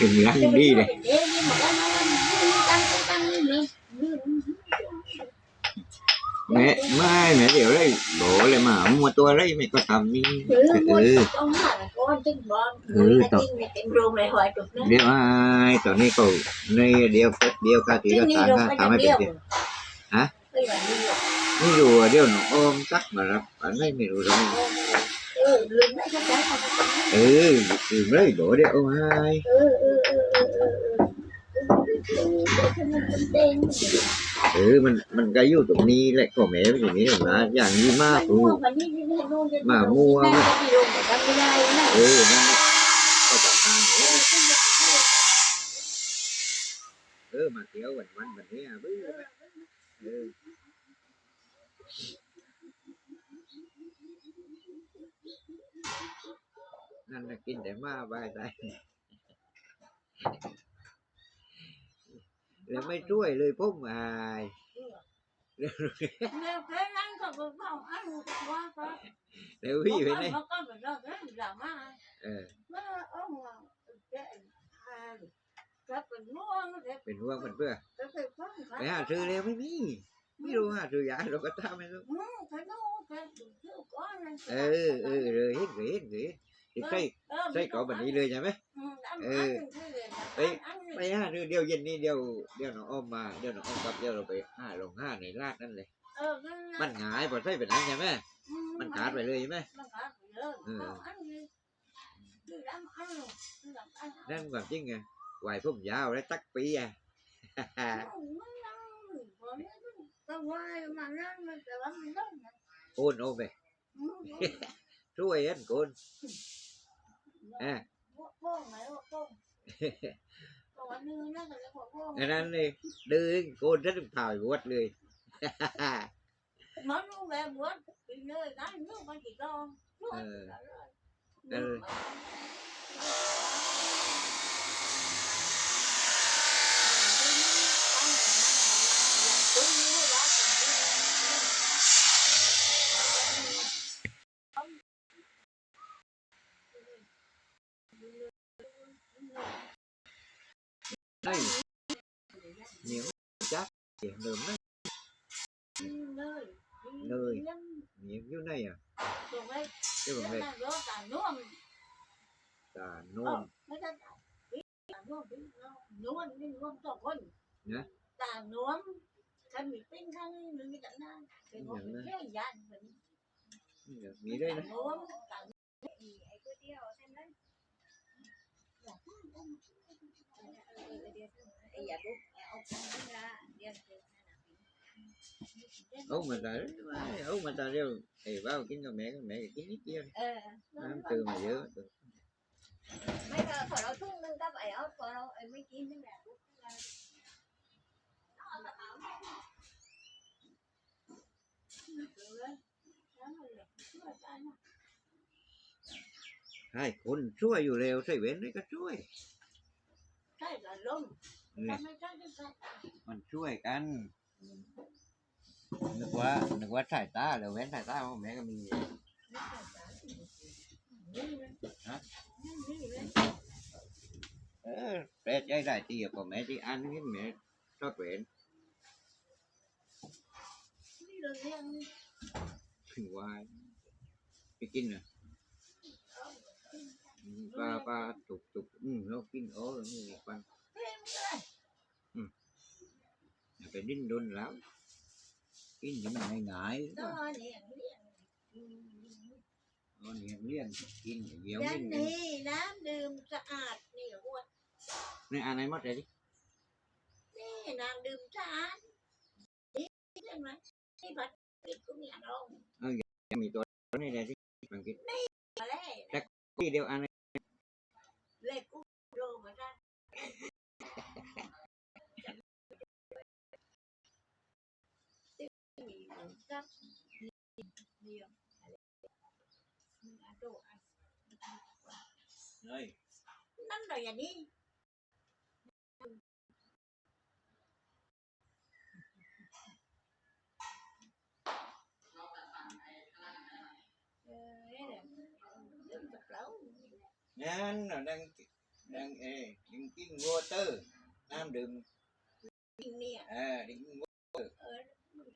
đừng lăn đi này. Mẹ mai mẹ điều đấy đổ lại mà mua tua đấy mẹ có tầm đi. Ừ ừ. ừ tổ điều ai tổ này cầu này điều phết điều ca tí là tám ca tám hai bảy hả? Ví dụ điều. Nó ôm tắt mà ra bản đây mẹ rồi เดียวเดียวกันทีละทางก็ทำให้เป็นเดียวไม่รู้ว่าเดี๋ยวอมซักมารับอันไม่ไม่รู้หรอเออลืมเลยโดดเดียวไฮเออมันมันก็อยู่ตรงนี้แหละก็แม่อยู่นี่หรอกนะอย่างนี้มากรู้เออนั่นแหละก็จะทางเออมาเที่ยววันวันวันนี้อะเออ นั่นน่ะกินแต่มาบายใจแล้วไม่ช่วยเลยพวกอายแล้วพี่ไปไหนเออเป็นห่วงมันเพื่อไปหาซื้อแล้วไม่มีไม่รู้หาซื้อยาเราก็ทำไม่รู้เออเออเลยเห็นเลยเห็นเลยเห็น ใส่ใส่เกาแบบนี้เลยใช่ไหมไปหาซื้อเดี๋ยวเย็นนี้เดี๋ยวเดี๋ยวน้องอ้อมมาเดี๋ยวน้องอ้อมกลับเดี๋ยวเราไปห้าลงห้าในลาดนั่นเลยมันหงายพอใส่แบบนั้นใช่ไหมมันขาดไปเลยใช่ไหมนั่นความจริงไงไหวผมยาวแล้วตักปีอะโอนโอนไปช่วยอัน โกนอ่ะอันนั้นเลยดึงโกนrấtถ่ายวัดเลย Nó luôn về bữa thì nơi cái nước con chỉ con Ờ. Ừ. đây. Những chắc hiện đường đấy nơi. Những chỗ này à? Cái bằng này. Tà nuông tà nuông nhá tà nuông cái mình tin thằng mình cái chẳng ra cái ngón cái dàn mình nghĩ đây này. ố mà ta ố mà ta rêu thì bao kiếm cho mẹ mẹ kiếm ít kia năm từ mà giữ. Mấy cái khỏi đâu thung nâng cấp ấy ớt khỏi đâu ấy mấy kiếm nâng đạt nó ở tập áo Hãy subscribe cho kênh Ghiền Mì Gõ Để không bỏ lỡ những video hấp dẫn แหละ hai con chuối อยู่แล้วใส่เว้นนี่ก็ช่วย ใช่ละลมนี่ไม่ใช่ไม่ใช่มันช่วยกันนึกว่านึกว่าสายตาแล้วเว้นสายตาของแม่ก็มีเออแปลใจได้ตีกับแม่ที่อันนี้แม่ชอบเว้นนี่เรื่องเรื่องถึงว่าไปกินน่ะอืม ปลาปลาตุกตุกอืมเรากินโอ้นี่ปันอย่าไปดิ้นรนแล้วกินยังไงง่ายๆ đó ก็เนี่ยเอาเนี่ยเลี้ยงกินเดี๋ยวยักินนนี่น้ำดื่มสะอาดนี่หัวนี่อันไหนหมดเลยดินี่น้ำดื่มสะอาดนี่ใช่ไหมนี่ผัดกินก็มีอารมณ์มีตัวนี้เลยดิมันกินมาแล้วทีเดียวอันไห Rồi. À Nắm rồi nhà đi. nhanh là đang đang ê đừng cái ngô tư. Nam đường à? à? Đừng ngô tư. Ờ.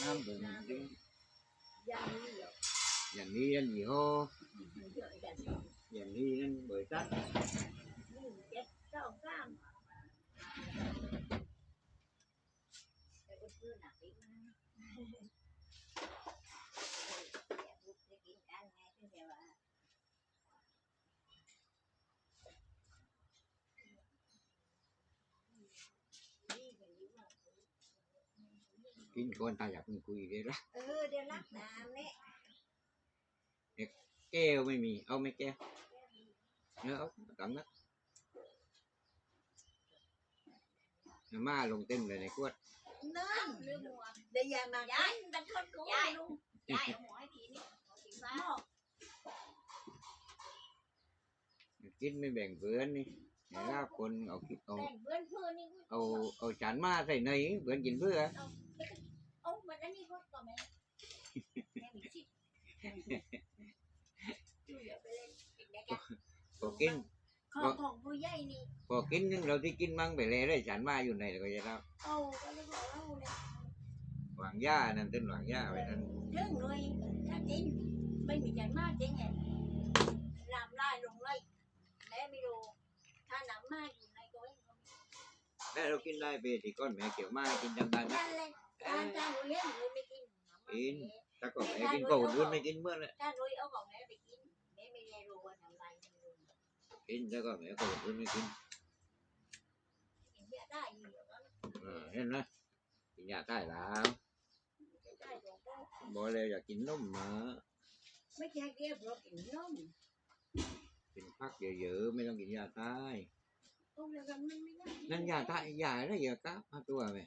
nam đường đi dàn gì ho dàn đi anh bởi tắt Thank you. กินคนตายอยากคุยเลยละเออเดี๋ยวรักน้ำเนี่ยแก้วไม่มี เอาไม่แก้วเนื้อเอาตังนะน้ำมาลงเต็มเลยในขวดนั่นเรื่องหัวเดี๋ยวอย่ามาย้ายเป็นคนกูลุงย้ายหัวให้ทีนี่สีฟ้ากินไม่แบ่งเพื่อนนี่เดี๋ยวลาคนเอากินเอาแบ่งเพื่อนเพื่อนนี่เอาเอาจานมาใส่ในเพื่อนกินเพื่อ โอ้มันอันนี้ก็ต่อแม่แม่มีสิทธิ์ดูเดี๋ยวไปเล่นกินได้กันพอกินของของผู้ใหญ่นี่พอกินนึงเราที่กินมั่งไปเลยได้จานมาอยู่ไหนก็จะเล่าเอาก็เลยบอกเราเนี่ยหวังย่านั่นเป็นหวังย่าไว้นั่นเรื่องเลยถ้าจริงไม่มีใจมากจริงไงลามไล่ลงไล่แม่ไม่รู้ถ้าน้ำมากอยู่ในก็ไม่แล้วเรากินได้ไปที่ก้อนแม่เกี่ยวมากินจำได้ไหมนั่นเลย ถ้าถ้าหนูเลี้ยงหนูไม่กินถ้าก็แม่กินก็อุ่นๆไม่กินเมื่อเลยถ้าหนูเอาของแม่ไปกินแม่ไม่ได้รู้ว่าทำไรไม่รู้กินแล้วก็แม่ก็อุ่นๆไม่กินกินเยอะได้อยู่แล้วก็เออเห็นไหมกินยาใต้แล้วได้ของก็บอกเลยอยากกินนมมาไม่ใช่เรียบเรากินนมกินพักเยอะๆไม่ต้องกินยาใต้โอ้แล้วกันมันไม่ได้นั่นยาใต้ยาอะไรเยอะครับพักตัวไหม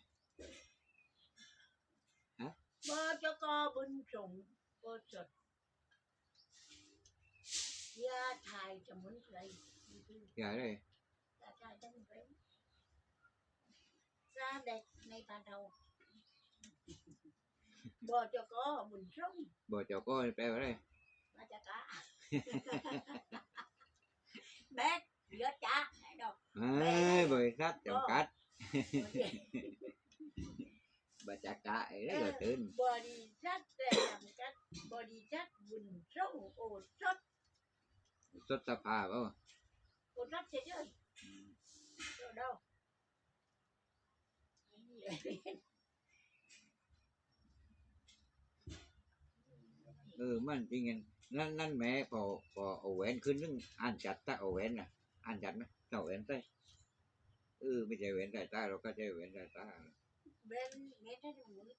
mơ cho co binh trùng cô trực gia thai cho muốn lấy. Dạ đây gia thai cho muốn lấy. Ra đẹp này bà đầu. Bò cho có mình sống bò cho có bè ở đây. Bà cho cá bé giết cá đâu? Bé bởi sát chồng cát บอจกบุญสงบอกเจ้าก็แปลว่าอะไรมาจากะแม่เยอะจ้าไหนดอกเอ้ยบริษัทจำกัดบัจักกะไอ้ได้ก็ตื่นบริษัทแต่จำกัดบริษัทบุญสงโอสดสดสภาพเปล่าโอสดเฉยๆเจ้าดอกเออมันจริงๆนั่นนั่นแม่พอพอเอาแหวนขึ้นนึงอ่านจัดถ้าเอาแหวนน่ะอ่านจัดไหมถ้าเอาแหวนใส่เออไม่ใช่แหวนใส่ตาเราก็ใช้แหวนใส่ตาเบนเมทัลมือนั่นก้มมันบังอยู่นะมือมือมือจะไม่บังได้ใช่ใช่ยาดมก้าวตา bên nghe trái đường mũi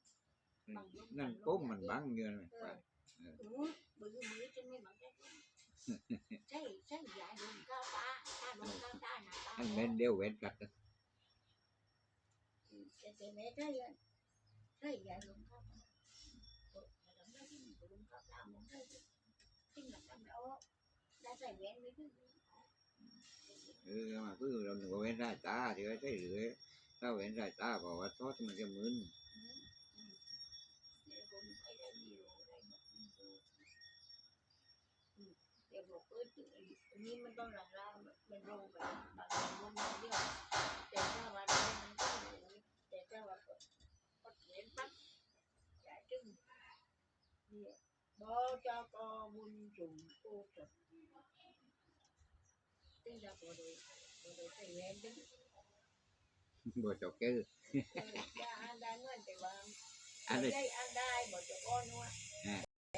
bằng năng cố mình bán như này phải. Ừ. Bự mũi trên mấy bằng trái trái trái dạy đường ta ta ta đường ta ta nè ta anh men đều vẹt cắt đó cái cái mẹ trái trái dạy đường ta. Ta đóng đó chứ mình cũng có tao muốn thôi chứ. Nhưng mà tao đâu đã giải vẹn mấy cái ừ mà cứ lần đầu quen ra ta thì cái lưỡi ส่แหวนไม่ขึ้าเหนึ่งว่าแหวนสาที่ว่าใช่หรือถ้าแหวนใส่ตาทอดมันจะมึนเดี๋ยวบอกเออนี่มันต้องหลังล่างมันลงแบบบางลงมาเดียวแต่ถ้าวันนี้มันก็แต่ถ้าวันก็ก็เขียนปั๊บอย่าจึงเนี่ยบอจากอบุญจุ่มโอสดตึงจะพอดูพอดูใส่แหวนตึง บ่จอกเกอร์ อย่าอ่านได้เงินแต่ว่า อันนี้ ได้อ่านได้บอกจะก้อนว่า อ่า